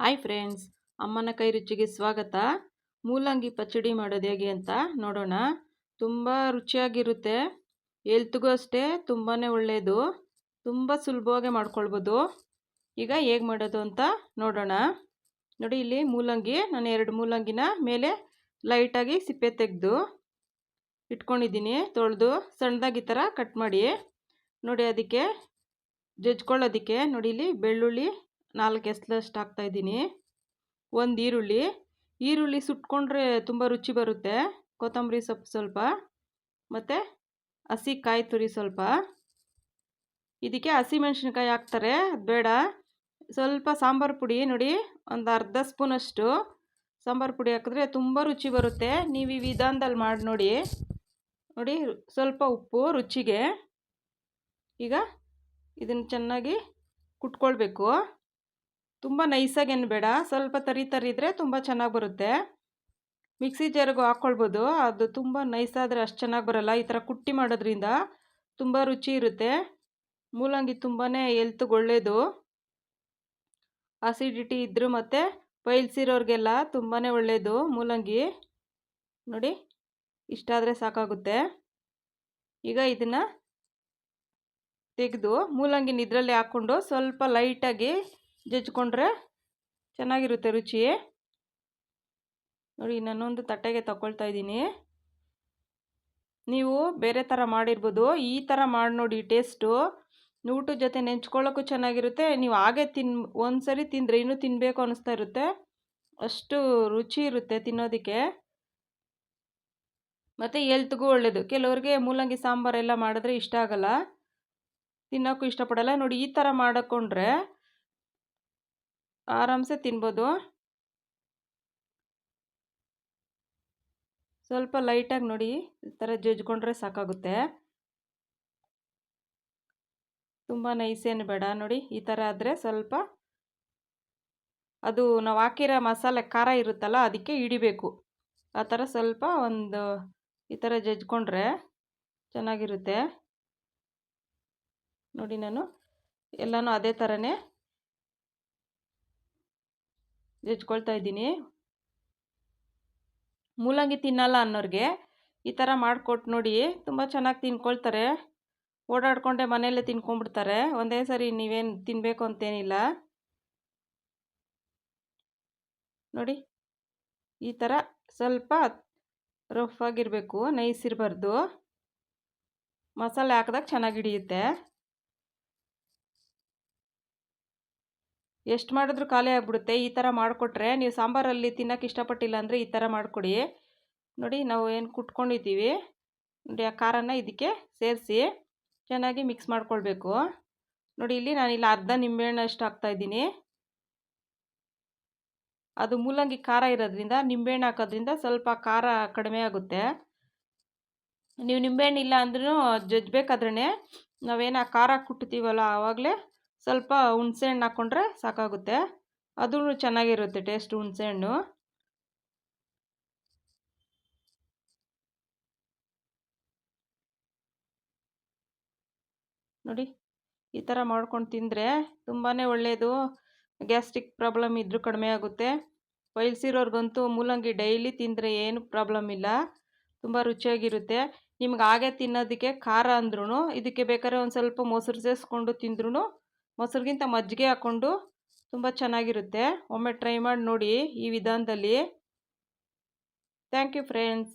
Hi friends, ಅಮ್ಮನ ಕೈ ರುಚಿಗೆ ಸ್ವಾಗತ. ಮೂಲಂಗಿ ಪಚಡಿ ಮಾಡೋದು ಹೇಗೆ ಅಂತ ನೋಡೋಣ. ತುಂಬ ರುಚಿಯಾಗಿರುತ್ತೆ. ಎಲ್ತಿಗೂ ಅಷ್ಟೇ ತುಂಬಾ ಒಳ್ಳೆಯದು ತುಂಬ ಸುಲಭವಾಗಿ ಮಾಡ್ಕೊಳ್ಬೋದು. ಈಗ ಹೇಗೆ ಮಾಡೋದು ಅಂತ ನೋಡೋಣ. ನೋಡಿ, ಇಲ್ಲಿ ಮೂಲಂಗಿ, ನಾನು ಎರಡು ಮೂಲಂಗಿನ ಮೇಲೆ ಲೈಟಾಗಿ ಸಿಪ್ಪೆ ತೆಗೆದು ಇಟ್ಕೊಂಡಿದ್ದೀನಿ. ತೊಳೆದು ಸಣ್ಣದಾಗಿ ಥರ ಕಟ್ ಮಾಡಿ. ನೋಡಿ, ಅದಕ್ಕೆ ಜಜ್ಕೊಳ್ಳೋದಕ್ಕೆ, ನೋಡಿ, ಇಲ್ಲಿ ಬೆಳ್ಳುಳ್ಳಿ ನಾಲ್ಕು ಎಸ್ಲಷ್ಟು ಹಾಕ್ತಾಯಿದ್ದೀನಿ ಒಂದು ಈರುಳ್ಳಿ. ಈರುಳ್ಳಿ ಸುಟ್ಕೊಂಡ್ರೆ ತುಂಬ ರುಚಿ ಬರುತ್ತೆ. ಕೊತ್ತಂಬರಿ ಸೊಪ್ಪು ಸ್ವಲ್ಪ. ಮತ್ತು ಹಸಿ ಕಾಯಿ ತುರಿ ಸ್ವಲ್ಪ. ಇದಕ್ಕೆ ಹಸಿಮೆಣ್ಸಿನ್ಕಾಯಿ ಹಾಕ್ತಾರೆ. ಬೇಡ. ಸ್ವಲ್ಪ ಸಾಂಬಾರು ಪುಡಿ ನೋಡಿ. ಒಂದು ಅರ್ಧ ಸ್ಪೂನಷ್ಟು ಸಾಂಬಾರು ಪುಡಿ ಹಾಕಿದ್ರೆ ತುಂಬ ರುಚಿ ಬರುತ್ತೆ. ನೀವು ಈ ವಿಧಾನದಲ್ಲಿ ಮಾಡಿ ನೋಡಿ. ನೋಡಿ, ಸ್ವಲ್ಪ ಉಪ್ಪು, ರುಚಿಗೆ. ಈಗ ಇದನ್ನು ಚೆನ್ನಾಗಿ ಕುಟ್ಕೊಳ್ಬೇಕು. ತುಂಬ ನೈಸಾಗೇನು ಬೇಡ. ಸ್ವಲ್ಪ ತರಿ ತರಿದ್ರೆ ತುಂಬ ಚೆನ್ನಾಗಿ ಬರುತ್ತೆ. ಮಿಕ್ಸಿ ಜಾರಿಗೂ ಹಾಕ್ಕೊಳ್ಬೋದು ಅದು ತುಂಬ ನೈಸಾದರೆ ಅಷ್ಟು ಚೆನ್ನಾಗಿ ಬರೋಲ್ಲ. ಈ ಥರ ಕುಟ್ಟಿ ಮಾಡೋದ್ರಿಂದ ತುಂಬ ರುಚಿ ಇರುತ್ತೆ. ಮೂಲಂಗಿ ತುಂಬಾ ಎಲ್ತ್ಗೆ ಒಳ್ಳೆಯದು ಆಸಿಡಿಟಿ ಇದ್ದರೂ ಮತ್ತು ಪೈಲ್ಸ್ ಇರೋರಿಗೆಲ್ಲ ತುಂಬಾ ಒಳ್ಳೆಯದು ಮೂಲಂಗಿ. ನೋಡಿ ಇಷ್ಟಾದರೆ ಸಾಕಾಗುತ್ತೆ. ಈಗ ಇದನ್ನು ತೆಗೆದು ಮೂಲಂಗಿನ ಇದರಲ್ಲಿ ಹಾಕ್ಕೊಂಡು ಸ್ವಲ್ಪ ಲೈಟಾಗಿ ಜಜ್ಕೊಂಡ್ರೆ ಚೆನ್ನಾಗಿರುತ್ತೆ ರುಚಿ. ನೋಡಿ ನಾನೊಂದು ತಟ್ಟೆಗೆ ತಗೊಳ್ತಾ ಇದ್ದೀನಿ. ನೀವು ಬೇರೆ ಥರ ಮಾಡಿರ್ಬೋದು. ಈ ಥರ ಮಾಡಿ ನೋಡಿ ಟೇಸ್ಟು ಊಟದ ಜೊತೆ ನೆಂಚ್ಕೊಳ್ಳೋಕ್ಕೂ ಚೆನ್ನಾಗಿರುತ್ತೆ. ನೀವು ಹಾಗೆ ತಿನ್ ಒಂದು ಸರಿ ತಿಂದರೆ ಇನ್ನೂ ತಿನ್ನಬೇಕು ಅನ್ನಿಸ್ತಾ ಇರುತ್ತೆ. ಅಷ್ಟು ರುಚಿ ಇರುತ್ತೆ ತಿನ್ನೋದಕ್ಕೆ. ಮತ್ತು ಎಲ್ತ್ಗೂ ಒಳ್ಳೆಯದು ಕೆಲವ್ರಿಗೆ ಮೂಲಂಗಿ ಸಾಂಬಾರೆಲ್ಲ ಮಾಡಿದ್ರೆ ಇಷ್ಟ ಆಗಲ್ಲ. ತಿನ್ನೋಕ್ಕೂ ಇಷ್ಟಪಡಲ್ಲ. ನೋಡಿ, ಈ ಥರ ಮಾಡಿಕೊಂಡ್ರೆ ಆರಾಮ್ಸೆ ತಿನ್ಬೋದು. ಸ್ವಲ್ಪ ಲೈಟಾಗಿ ನೋಡಿ, ಈ ಥರ ಜಜ್ಕೊಂಡ್ರೆ ಸಾಕಾಗುತ್ತೆ. ತುಂಬ ನೈಸೇನು ಬೇಡ. ನೋಡಿ, ಈ ಥರ ಆದರೆ ಸ್ವಲ್ಪ ಅದು ನಾವು ಹಾಕಿರೋ ಮಸಾಲೆ ಖಾರ ಇರುತ್ತಲ್ಲ, ಅದಕ್ಕೆ ಹಿಡಿಬೇಕು. ಆ ಥರ ಸ್ವಲ್ಪ ಒಂದು ಈ ಥರ ಜಜ್ಕೊಂಡ್ರೆ ಚೆನ್ನಾಗಿರುತ್ತೆ. ನೋಡಿ ನಾನು ಎಲ್ಲನೂ ಅದೇ ಥರನೇ ಜಜ್ಕೊಳ್ತಾ ಇದ್ದೀನಿ. ಮೂಲಂಗಿ ತಿನ್ನಲ್ಲ ಅನ್ನೋರಿಗೆ ಈ ಥರ ಮಾಡಿಕೊಟ್ಟು ನೋಡಿ ತುಂಬ ಚೆನ್ನಾಗಿ ತಿನ್ಕೊಳ್ತಾರೆ. ಓಡಾಡ್ಕೊಂಡೆ ಮನೆಯಲ್ಲೇ ತಿನ್ಕೊಂಡ್ಬಿಡ್ತಾರೆ. ಒಂದೇ ಸರಿ ನೀವೇನು ತಿನ್ನಬೇಕು ಅಂತೇನಿಲ್ಲ. ನೋಡಿ, ಈ ಥರ ಸ್ವಲ್ಪ ರಫ್ ಆಗಿರಬೇಕು, ನೈಸ್ ಇರಬಾರ್ದು. ಮಸಾಲೆ ಹಾಕಿದಾಗ ಚೆನ್ನಾಗಿ ಹಿಡಿಯುತ್ತೆ. ಎಷ್ಟು ಮಾಡಿದ್ರೂ ಖಾಲಿ ಆಗಿಬಿಡುತ್ತೆ. ಈ ಥರ ಮಾಡಿಕೊಟ್ರೆ ನೀವು ಸಾಂಬಾರಲ್ಲಿ ತಿನ್ನೋಕೆ ಇಷ್ಟಪಟ್ಟಿಲ್ಲ ಅಂದರೆ ಈ ಥರ ಮಾಡಿಕೊಡಿ. ನೋಡಿ ನಾವು ಏನು ಕುಟ್ಕೊಂಡಿದ್ದೀವಿ. ನೋಡಿ ಆ ಖಾರನ ಇದಕ್ಕೆ ಸೇರಿಸಿ ಚೆನ್ನಾಗಿ ಮಿಕ್ಸ್ ಮಾಡ್ಕೊಳ್ಬೇಕು. ನೋಡಿ ಇಲ್ಲಿ ನಾನು ಇಲ್ಲಿ ಅರ್ಧ ನಿಂಬೆಹಣ್ಣು ಅಷ್ಟು ಹಾಕ್ತಾಯಿದ್ದೀನಿ ಅದು ಮೂಲಂಗಿ ಖಾರ ಇರೋದ್ರಿಂದ ನಿಂಬೆಹಣ್ಣು ಹಾಕೋದ್ರಿಂದ ಸ್ವಲ್ಪ ಖಾರ ಕಡಿಮೆ ಆಗುತ್ತೆ. ನೀವು ನಿಂಬೆಹಣ್ಣು ಇಲ್ಲ ಅಂದ್ರೂ ಜಜ್ಬೇಕಾದ್ರೇ ನಾವೇನು ಆ ಖಾರ ಕುಟ್ತೀವಲ್ಲ ಆವಾಗಲೇ ಸ್ವಲ್ಪ ಹುಣಸೆಹಣ್ಣು ಹಾಕ್ಕೊಂಡ್ರೆ ಸಾಕಾಗುತ್ತೆ. ಅದೂ ಚೆನ್ನಾಗಿರುತ್ತೆ ಟೇಸ್ಟ್ ಹುಣಸೆಹಣ್ಣು ನೋಡಿ, ಈ ಥರ ಮಾಡ್ಕೊಂಡು ತಿಂದರೆ ತುಂಬಾ ಒಳ್ಳೆಯದು ಗ್ಯಾಸ್ಟ್ರಿಕ್ ಪ್ರಾಬ್ಲಮ್ ಇದ್ದರೂ ಕಡಿಮೆ ಆಗುತ್ತೆ. ವಯಸ್ಸಿರೋರ್ಗಂತೂ ಮೂಲಂಗಿ ಡೈಲಿ ತಿಂದರೆ ಏನು ಪ್ರಾಬ್ಲಮ್ ಇಲ್ಲ. ತುಂಬ ರುಚಿಯಾಗಿರುತ್ತೆ. ನಿಮ್ಗೆ ಹಾಗೆ ತಿನ್ನೋದಕ್ಕೆ ಖಾರ ಅಂದ್ರೂ ಇದಕ್ಕೆ ಬೇಕಾದ್ರೆ ಒಂದು ಸ್ವಲ್ಪ ಮೊಸರು ಸೇರಿಸ್ಕೊಂಡು ತಿಂದ್ರೂ ಮೊಸರಿಗಿಂತ ಮಜ್ಜಿಗೆ ಹಾಕ್ಕೊಂಡು ತುಂಬ ಚೆನ್ನಾಗಿರುತ್ತೆ. ಒಮ್ಮೆ ಟ್ರೈ ಮಾಡಿ ನೋಡಿ ಈ ವಿಧಾನದಲ್ಲಿ. Thank you friends